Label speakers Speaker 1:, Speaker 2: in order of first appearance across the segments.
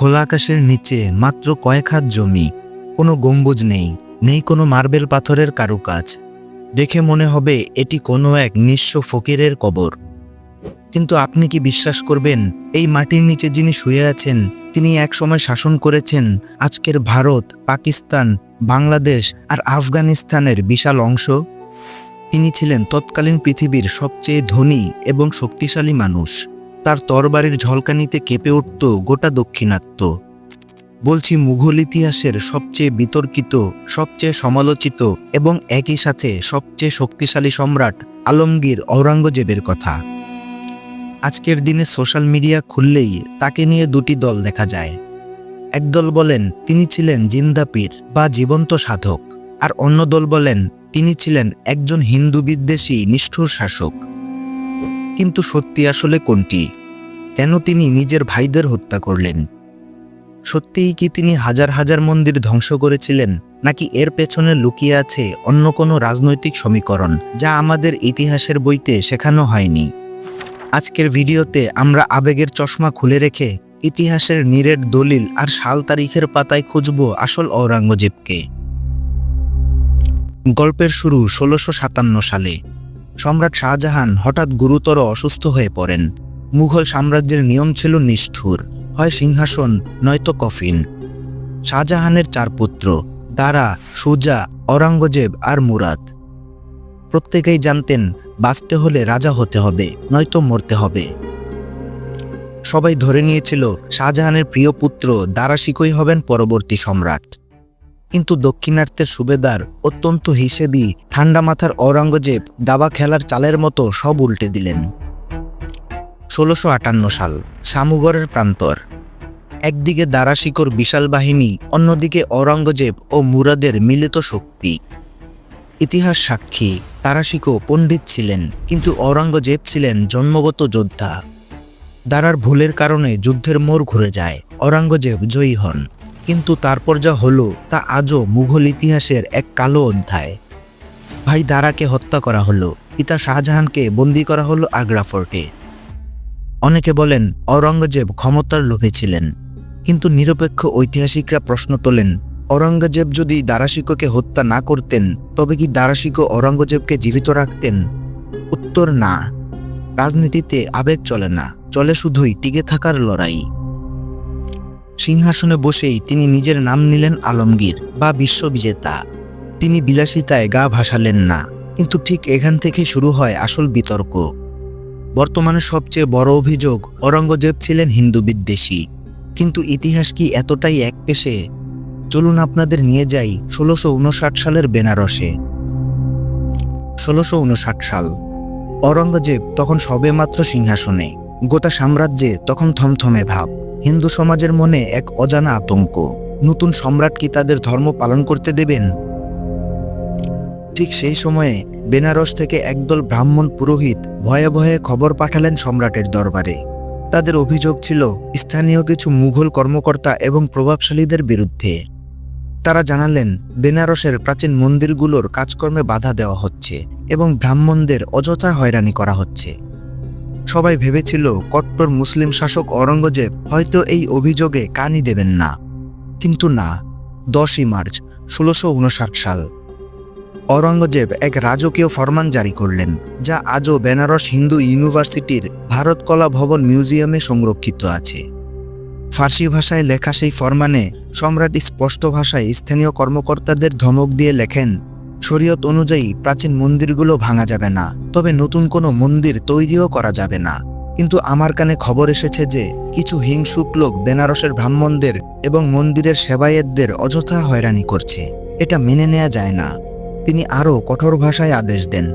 Speaker 1: খোলা আকাশের নিচে মাত্র কয়েক হাত জমি, কোনো গম্বুজ নেই নেই কোনো মার্বেল পাথরের কারুকাজ। দেখে মনে হবে এটি কোনো এক নিঃস্ব ফকিরের কবর। কিন্তু আপনি কি বিশ্বাস করবেন, এই মাটির নিচে যিনি শুয়ে আছেন, তিনি একসময় শাসন করেছেন, আজকের ভারত, পাকিস্তান, বাংলাদেশ আর আফগানিস্তানের বিশাল অংশ? তিনি ছিলেন তৎকালীন পৃথিবীর সবচেয়ে ধনী এবং শক্তিশালী মানুষ। তার তরবারির ঝলকানিতে কেঁপে উঠত গোটা দক্ষিণাত্য। বলছি, মুঘল ইতিহাসের সবচেয়ে বিতর্কিত, সবচেয়ে সমালোচিত এবং একই সাথে সবচেয়ে শক্তিশালী সম্রাট আলমগীর ঔরঙ্গজেবের কথা। আজকের দিনে সোশ্যাল মিডিয়া খুললেই তাকে নিয়ে দুটি দল দেখা যায়। একদল বলেন, তিনি ছিলেন জিন্দাপীর বা জীবন্ত সাধক। আর অন্য দল বলেন, তিনি ছিলেন একজন হিন্দু বিদ্বেষী নিষ্ঠুর শাসক। কিন্তু সত্যি আসলে কোনটি? কেন তিনি নিজের ভাইদের হত্যা করলেন? সত্যিই কি তিনি হাজার হাজার মন্দির ধ্বংস করেছিলেন, নাকি এর পেছনে লুকিয়ে আছে অন্য কোনো রাজনৈতিক সমীকরণ, যা আমাদের ইতিহাসের বইতে শেখানো হয়নি? আজকের ভিডিওতে আমরা আবেগের চশমা খুলে রেখে ইতিহাসের নিরেট দলিল আর সাল তারিখের পাতায় খুঁজব আসল ঔরঙ্গজেবকে। গল্পের শুরু ষোলোশো সাতান্ন সালে। সম্রাট শাহজাহান হঠাৎ গুরুতর অসুস্থ হয়ে পড়েন। মুঘল সাম্রাজ্যের নিয়ম ছিল নিষ্ঠুর, হয় সিংহাসন, নয়তো কফিন। শাহজাহানের চার পুত্র, দারা, সুজা, ঔরঙ্গজেব আর মুরাদ। প্রত্যেকেই জানতেন, বাঁচতে হলে রাজা হতে হবে, নয়তো মরতে হবে। সবাই ধরে নিয়েছিল, শাহজাহানের প্রিয় পুত্র দারাশিকই হবেন পরবর্তী সম্রাট। কিন্তু দক্ষিণার্থের সুবেদার অত্যন্ত হিসেবি ঠান্ডা মাথার ঔরঙ্গজেব দাবা খেলার চালের মতো সব উল্টে দিলেন। ষোলোশো আটান্ন সাল সামুগড়ের প্রান্তর। একদিকে দারাশিকর বিশাল বাহিনী, অন্যদিকে ঔরঙ্গজেব ও মুরাদের মিলিত শক্তি। ইতিহাস সাক্ষী তারাশিকো পণ্ডিত ছিলেন, কিন্তু ঔরঙ্গজেব ছিলেন জন্মগত যোদ্ধা। দারার ভুলের কারণে যুদ্ধের মোড় ঘুরে যায়, ঔরঙ্গজেব জয়ী হন। কিন্তু তারপর যা হলো তা আজও মুঘল ইতিহাসের এক কালো অধ্যায়। ভাই দারাকে হত্যা করা হলো, পিতা শাহজাহানকে বন্দি করা হলো আগ্রা ফোর্টে। অনেকে বলেন ঔরঙ্গজেব ক্ষমতার লোভে ছিলেন, কিন্তু নিরপেক্ষ ঐতিহাসিকরা প্রশ্ন তোলেন, ঔরঙ্গজেব যদি দারাশিকোকে হত্যা না করতেন, তবে কি দারাশিকো ঔরঙ্গজেবকে জীবিত রাখতেন? উত্তর না। রাজনীতিতে আবেগ চলে না, চলে শুধুই টিকে থাকার লড়াই। সিংহাসনে বসেই তিনি নিজের নাম নিলেন আলমগীর বা বিশ্ববিজেতা। তিনি বিলাসিতায় গা ভাসালেন না, কিন্তু ঠিক এখান থেকে শুরু হয় আসল বিতর্ক। বর্তমানে সবচেয়ে বড় অভিযোগ, ঔরঙ্গজেব ছিলেন হিন্দু বিদ্বেষী। কিন্তু ইতিহাস কি এতটাই এক পেশে চলুন আপনাদের নিয়ে যাই ষোলোশো উনষাট সালের বেনারসে। ষোলোশো উনষাট সাল, ঔরঙ্গজেব তখন সবেমাত্র সিংহাসনে, গোটা সাম্রাজ্যে তখন থমথমে ভাব। হিন্দু সমাজের মনে এক অজানা আতঙ্ক। নতুন সম্রাট কি তাদের ধর্ম পালন করতে দেবেন? ঠিক সেই সময়ে বেনারস থেকে একদল ব্রাহ্মণ পুরোহিত ভয়ে ভয়ে খবর পাঠালেন সম্রাটের দরবারে। তাদের অভিযোগ ছিল, স্থানীয় কিছু মুঘল কর্মকর্তা এবং প্রভাবশালীদের বিরুদ্ধে। তারা জানালেন, বেনারসের প্রাচীন মন্দিরগুলোর কাজকর্মে বাধা দেওয়া হচ্ছে এবং ব্রাহ্মণদের অযথা হয়রানি করা হচ্ছে। সবাই ভেবেছিল কট্টর মুসলিম শাসক ঔরঙ্গজেব হয়তো এই অভিযোগে কানই দেবেন না। কিন্তু না, দশই মার্চ, ষোলোশো উনষাট সাল। ঔরঙ্গজেব এক রাজকীয় ফরমান জারি করলেন, যা আজও বেনারস হিন্দু ইউনিভার্সিটির ভারত কলা ভবন মিউজিয়ামে সংরক্ষিত আছে। ফার্সি ভাষায় লেখা সেই ফরমানে সম্রাট স্পষ্ট ভাষায় স্থানীয় কর্মকর্তাদের ধমক দিয়ে লেখেন শরীয়ত অনুযায়ী প্রাচীন মন্দিরগুলো ভাঙা যাবে না, তবে নতুন কোনো মন্দির তৈরিও করা যাবে না। কিন্তু আমার কানে খবর এসেছে যে কিছু হিংসুক লোক বেনারসের ব্রাহ্মণদের এবং মন্দিরের সেবায়েতদের অযথা হয়রানি করছে। এটা মেনে নেওয়া যায় না। তিনি আরও কঠোর ভাষায় আদেশ দেন।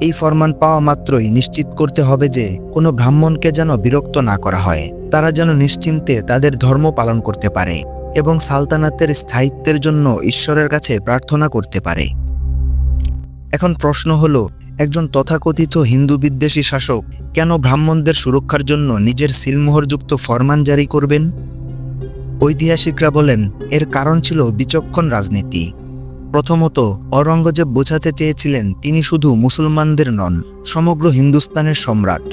Speaker 1: এই ফরমান পাওয়া মাত্রই নিশ্চিত করতে হবে যে কোনো ব্রাহ্মণকে যেন বিরক্ত না করা হয়, তারা যেন নিশ্চিন্তে তাদের ধর্ম পালন করতে পারে এবং সালতানাতের স্থায়িত্বের জন্য ঈশ্বরের কাছে প্রার্থনা করতে পারে। এখন প্রশ্ন হলো, একজন তথাকথিত হিন্দু বিদ্বেষী শাসক কেন ব্রাহ্মণদের সুরক্ষার জন্য নিজের সিলমোহরযুক্ত ফরমান জারি করবেন? ঐতিহাসিকরা বলেন, এর কারণ ছিল বিচক্ষণ রাজনীতি। প্রথমত, ঔরঙ্গজেব বোঝাতে চেয়েছিলেন তিনি শুধু মুসলমানদের নন, সমগ্র হিন্দুস্তানের সম্রাট।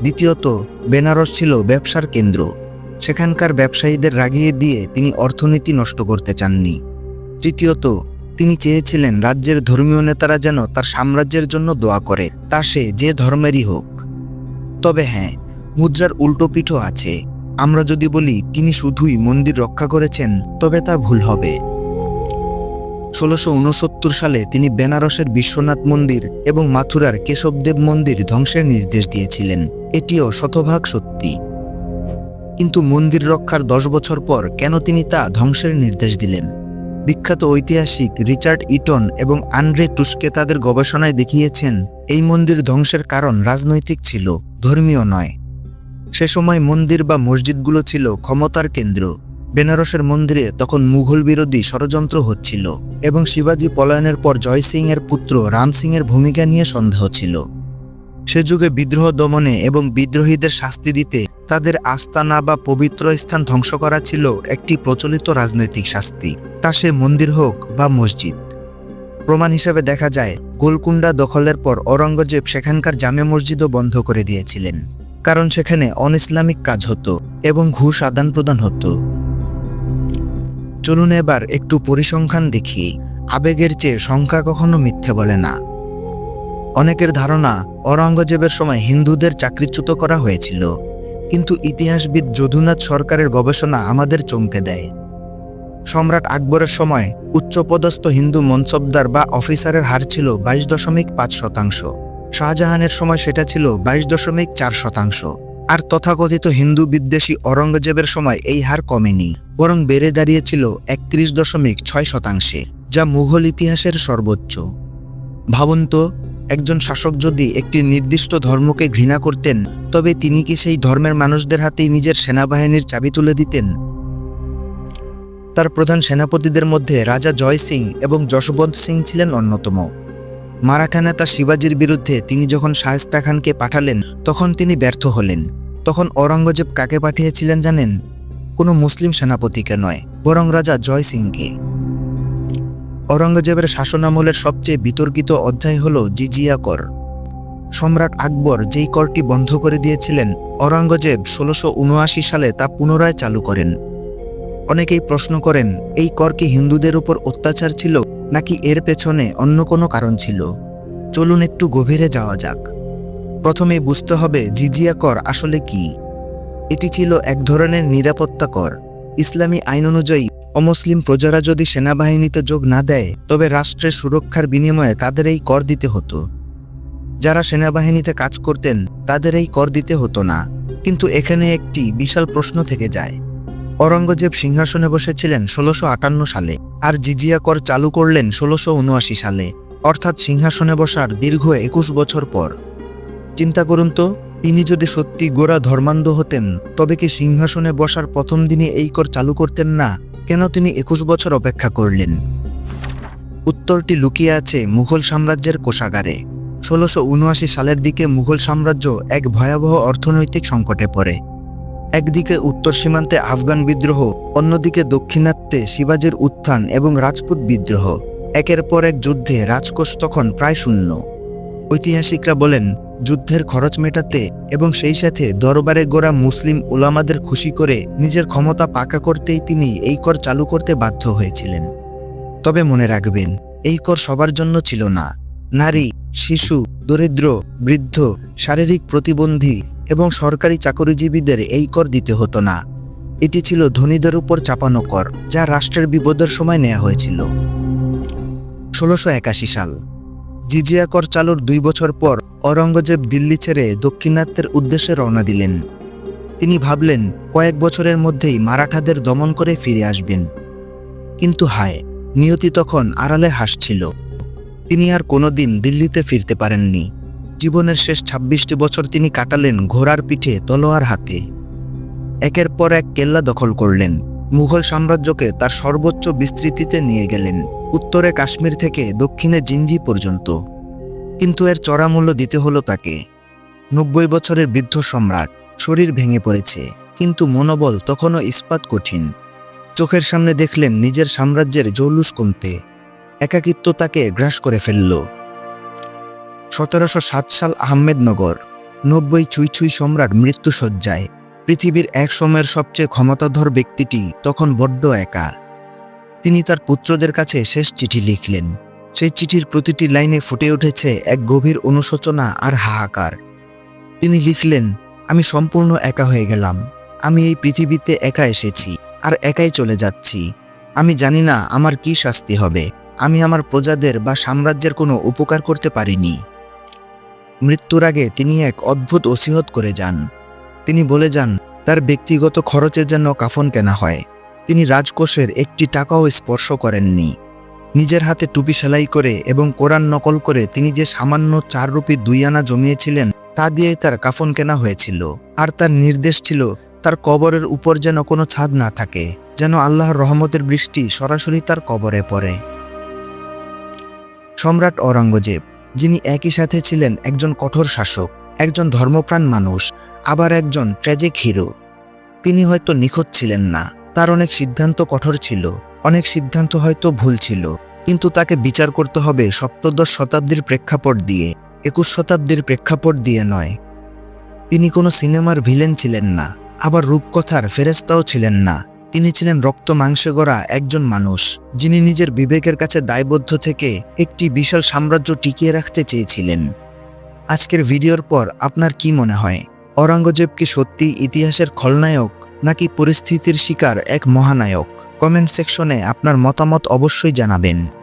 Speaker 1: দ্বিতীয়ত, বেনারস ছিল ব্যবসার কেন্দ্র। সেখানকার ব্যবসায়ীদের রাগিয়ে দিয়ে তিনি অর্থনীতি নষ্ট করতে চাননি। তৃতীয়ত তিনি চেয়েছিলেন রাজ্যের ধর্মীয় নেতারা যেন তার সাম্রাজ্যের জন্য দোয়া করে, তা সে যে ধর্মেরই হোক। তবে হ্যাঁ মুদ্রার উল্টো পিঠও আছে। আমরা যদি বলি, তিনি শুধুই মন্দির রক্ষা করেছেন, তবে তা ভুল হবে। ষোলোশো সালে তিনি বেনারসের বিশ্বনাথ মন্দির এবং মাথুরার কেশবদেব মন্দির ধ্বংসের নির্দেশ দিয়েছিলেন। এটিও শতভাগ সত্যি। কিন্তু মন্দির রক্ষার দশ বছর পর কেন তিনি তা ধ্বংসের নির্দেশ দিলেন? বিখ্যাত ঐতিহাসিক রিচার্ড ইটন এবং আন্ড্রে টুস্কে তাদের গবেষণায় দেখিয়েছেন, এই মন্দির ধ্বংসের কারণ রাজনৈতিক ছিল, ধর্মীয় নয়। সে সময় মন্দির বা মসজিদগুলো ছিল ক্ষমতার কেন্দ্র। বেনারসের মন্দিরে তখন মুঘল বিরোধী ষড়যন্ত্র হচ্ছিল এবং শিবাজি পলায়নের পর জয় সিং এর পুত্র রাম সিং এর ভূমিকা নিয়ে সন্দেহ ছিল। সে যুগে বিদ্রোহ দমনে এবং বিদ্রোহীদের শাস্তি দিতে তাদের আস্তানা বা পবিত্র স্থান ধ্বংস করা ছিল একটি প্রচলিত রাজনৈতিক শাস্তি। তা সে মন্দির হোক বা মসজিদ। প্রমাণ হিসেবে দেখা যায় গোলকুন্ডা দখলের পর অরঙ্গজেব সেখানকার জামে মসজিদও বন্ধ করে দিয়েছিলেন। কারণ সেখানে অন ইসলামিক কাজ হতো এবং ঘুষ আদান প্রদান হতো। চলুন এবার একটু পরিসংখ্যান দেখি। আবেগের চেয়ে সংখ্যা কখনো মিথ্যে বলে না। অনেকের ধারণা অরঙ্গজেবের সময় হিন্দুদের চাকরিচ্যুত করা হয়েছিল। কিন্তু ইতিহাসবিদ যদুনাথ সরকারের গবেষণা আমাদের চমকে দেয়। সম্রাট আকবরের সময় উচ্চপদস্থ হিন্দু মনসবদার বা অফিসারের হার ছিল বাইশ দশমিক পাঁচ শতাংশ। শাহজাহানের সময় সেটা ছিল বাইশ দশমিক চার শতাংশ। আর তথাকথিত হিন্দু বিদ্বেষী অরঙ্গজেবের সময় এই হার কমেনি, বরং বেড়ে দাঁড়িয়েছিল একত্রিশ দশমিক ছয় শতাংশে, যা মুঘল ইতিহাসের সর্বোচ্চ। ভাবুন তো একজন শাসক যদি একটি নির্দিষ্ট ধর্মকে ঘৃণা করতেন, তবে তিনি কি সেই ধর্মের মানুষদের হাতেই নিজের সেনাবাহিনীর চাবি তুলে দিতেন? তার প্রধান সেনাপতিদের মধ্যে রাজা জয় সিং এবং যশবন্ত সিং ছিলেন অন্যতম। মারাঠা নেতা শিবাজির বিরুদ্ধে তিনি যখন শায়েস্তা খানকে পাঠালেন, তখন তিনি ব্যর্থ হলেন। তখন অরঙ্গজেব কাকে পাঠিয়েছিলেন জানেন? কোনো মুসলিম সেনাপতিকে নয়, বরং রাজা জয় সিংকে। অরঙ্গজেবের শাসনামলের সবচেয়ে বিতর্কিত অধ্যায় হল জিজিয়া কর। সম্রাট আকবর যেই করটি বন্ধ করে দিয়েছিলেন অরঙ্গজেব ষোলোশো উনআশি সালে তা পুনরায় চালু করেন। অনেকেই প্রশ্ন করেন, এই কর কি হিন্দুদের উপর অত্যাচার ছিল, নাকি এর পেছনে অন্য কোনো কারণ ছিল? চলুন একটু গভীরে যাওয়া যাক। প্রথমে বুঝতে হবে জিজিয়া কর আসলে কি। এটি ছিল এক ধরনের নিরাপত্তা কর। ইসলামী আইন অনুযায়ী অমুসলিম প্রজারা যদি সেনাবাহিনীতে যোগ না দেয়, তবে রাষ্ট্রের সুরক্ষার বিনিময়ে তাদের এই কর দিতে হতো। যারা সেনাবাহিনীতে কাজ করতেন, তাদের এই কর দিতে হতো না। কিন্তু এখানে একটি বিশাল প্রশ্ন থেকে যায়। অরঙ্গজেব সিংহাসনে বসেছিলেন ষোলোশো আটান্ন সালে, আর জিজিয়া কর চালু করলেন ষোলোশো উনআশি সালে, অর্থাৎ সিংহাসনে বসার দীর্ঘ একুশ বছর পর। চিন্তা করুন তো, তিনি যদি সত্যি গোড়া ধর্মান্ধ হতেন, তবে কি সিংহাসনে বসার প্রথম দিনে এই কর চালু করতেন না? কেন তিনি একুশ বছর অপেক্ষা করলেন? উত্তরটি লুকিয়ে আছে মুঘল সাম্রাজ্যের কোষাগারে। ষোলোশো উনআশি সালের দিকে মুঘল সাম্রাজ্য এক ভয়াবহ অর্থনৈতিক সংকটে পড়ে। একদিকে উত্তর সীমান্তে আফগান বিদ্রোহ, অন্যদিকে দক্ষিণাত্যে শিবাজের উত্থান এবং রাজপুত বিদ্রোহ। একের পর এক যুদ্ধে রাজকোষ তখন প্রায় শূন্য। ঐতিহাসিকরা বলেন যুদ্ধের খরচ মেটাতে এবং সেই সাথে দরবারে গোড়া মুসলিম ওলামাদের খুশি করে নিজের ক্ষমতা পাকা করতেই তিনি এই কর চালু করতে বাধ্য হয়েছিলেন। তবে মনে রাখবেন, এই কর সবার জন্য ছিল না। নারী, শিশু, দরিদ্র, বৃদ্ধ, শারীরিক প্রতিবন্ধী এবং সরকারি চাকরিজীবীদের এই কর দিতে হতো না। এটি ছিল ধনীদের উপর চাপানো কর, যা রাষ্ট্রের বিপদের সময় নেওয়া হয়েছিল। ষোলোশো সাল জিজিয়া কর চালুর দুই বছর পর অরঙ্গজেব দিল্লি ছেড়ে দক্ষিণাত্যের উদ্দেশ্যে রওনা দিলেন। তিনি ভাবলেন, কয়েক বছরের মধ্যেই মারাঠাদের দমন করে ফিরে আসবেন। কিন্তু হায়, নিয়তি তখন আড়ালে হাসছিল। তিনি আর কোনোদিন দিল্লিতে ফিরতে পারেননি। জীবনের শেষ ছাব্বিশটি বছর তিনি কাটালেন ঘোড়ার পিঠে তলোয়ার হাতে। একের পর এক কেল্লা দখল করলেন। মুঘল সাম্রাজ্যকে তার সর্বোচ্চ বিস্তৃতিতে নিয়ে গেলেন। উত্তরে কাশ্মীর থেকে দক্ষিণে জিঞ্জি পর্যন্ত। কিন্তু এর চড়া মূল্য দিতে হলো তাকে। নব্বই বছরের বৃদ্ধ সম্রাট, শরীর ভেঙে পড়েছে, কিন্তু মনোবল তখনও ইস্পাত কঠিন। চোখের সামনে দেখলেন নিজের সাম্রাজ্যের জৌলুস কমতে। একাকিত্ব তাকে গ্রাস করে ফেলল। সতেরোশো সাত সাল আহমেদনগর, নব্বই ছুঁই ছুঁই সম্রাট মৃত্যুসজ্জায়। পৃথিবীর এক সময়ের সবচেয়ে ক্ষমতাধর ব্যক্তিটি তখন বড্ড একা। তিনি তার পুত্রদের কাছে শেষ চিঠি লিখলেন। সেই চিঠির প্রতিটি লাইনে ফুটে উঠেছে এক গভীর অনুশোচনা আর হাহাকার। তিনি লিখলেন, আমি সম্পূর্ণ একা হয়ে গেলাম। আমি এই পৃথিবীতে একা এসেছি আর একাই চলে যাচ্ছি। আমি জানি না আমার কি শাস্তি হবে। আমি আমার প্রজাদের বা সাম্রাজ্যের কোনো উপকার করতে পারিনি। মৃত্যুর আগে তিনি এক অদ্ভুত ওসিহত করে যান। তিনি বলে যান, তার ব্যক্তিগত খরচের জন্য কাফন কেনা হয়। তিনি রাজকোষের একটি টাকাও স্পর্শ করেননি। নিজের হাতে টুপি সেলাই করে এবং কোরআন নকল করে তিনি যে সামান্য চার রুপি দুই আনা জমিয়েছিলেন, তা দিয়েই তার কাফন কেনা হয়েছিল। আর তার নির্দেশ ছিল, তার কবরের উপর যেন কোনো ছাদ না থাকে, যেন আল্লাহর রহমতের বৃষ্টি সরাসরি তার কবরে পড়ে। সম্রাট অরঙ্গজেব যিনি একই সাথে ছিলেন একজন কঠোর শাসক, একজন ধর্মপ্রাণ মানুষ, আবার একজন ট্র্যাজিক হিরো, তিনি হয়তো নিখোঁজ ছিলেন না। তার অনেক সিদ্ধান্ত কঠোর ছিল, অনেক সিদ্ধান্ত হয়তো ভুল ছিল, কিন্তু তাকে বিচার করতে হবে সপ্তদশ শতাব্দীর প্রেক্ষাপট দিয়ে, একুশ শতাব্দীর প্রেক্ষাপট দিয়ে নয়। তিনি কোনো সিনেমার ভিলেন ছিলেন না, আবার রূপকথার ফেরেস্তাও ছিলেন না। তিনি ছিলেন রক্ত মাংসে গড়া একজন মানুষ, যিনি নিজের বিবেকের কাছে দায়বদ্ধ থেকে একটি বিশাল সাম্রাজ্য টিকিয়ে রাখতে চেয়েছিলেন। আজকের ভিডিওর পর আপনার কি মনে হয়? অরঙ্গজেব কি সত্যি ইতিহাসের খলনায়ক? নাকি পরিস্থিতির শিকার এক মহানায়ক? কমেন্ট সেকশনে আপনার মতামত অবশ্যই জানাবেন।